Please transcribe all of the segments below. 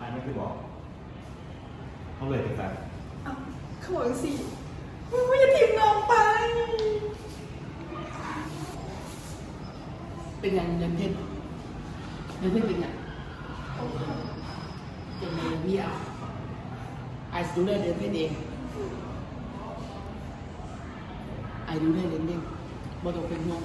อันนี้คือบอกเขาเลยถึงกันอ้าวเขาบอกสิโอ้ยอย่าทิ้งน้องไป เป็นอย่างเดินเพชรเดินเพชรเป็นอย่างจะมีวิอาไอซ์ดูแลเดินเพชรเองไอดูแลเดินเองบ่ต้องเป็นห่วง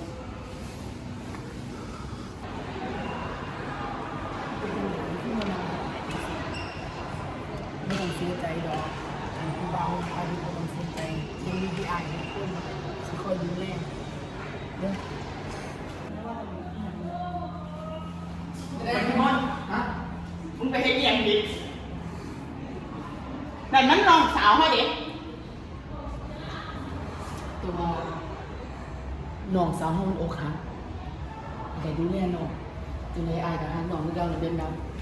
ไม่ต้องเสียใจ ดอกอันผู้เบาอายุก็ต้องเสียใจยังมีพี่ไอทุกคนสิคอยดูแลเด้อไอ้พี่มอนฮะมึงไปเฮ็ดอิหยังดินั่นมันน้องสาวเขาเด็กตัวน้องสาวห้องอกหักแต่ดูแลน้องจนเลยอายกับหาน้องที่เราเดินดำ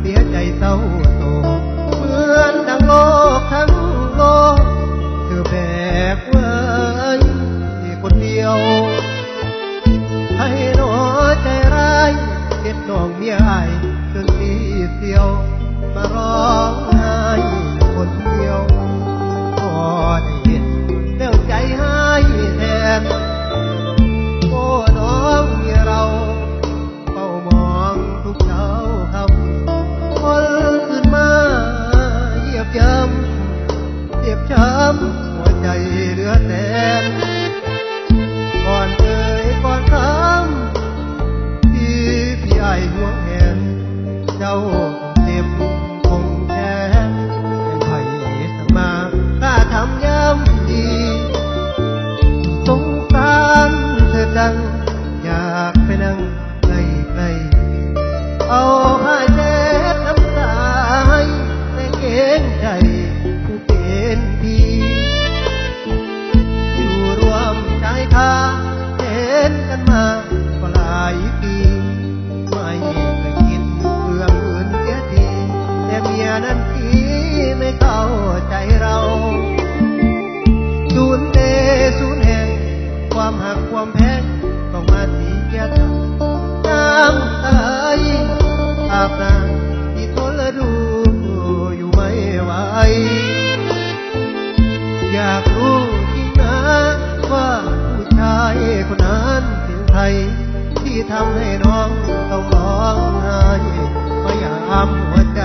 เสียใจเศร้าโศก บช้ำหัวใจเหลือแต่าบน้ำที่ทนและดูอยู่ไม่ไหว อยากรู้จริงนะว่าผู้ชายคนนั้นเป็นใครที่ทำให้น้องต้องร้องไห้พยายามหัวใจ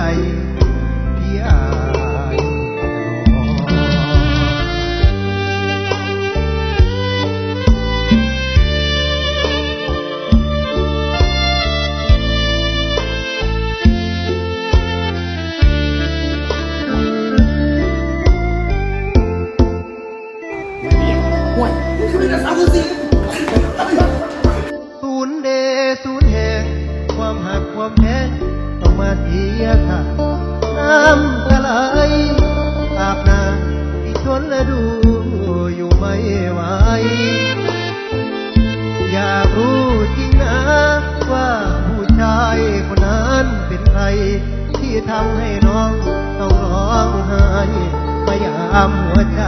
ใจ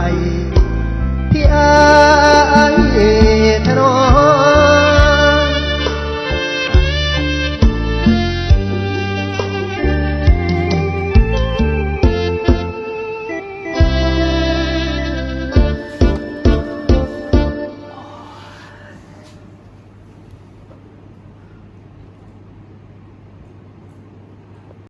ที่อาย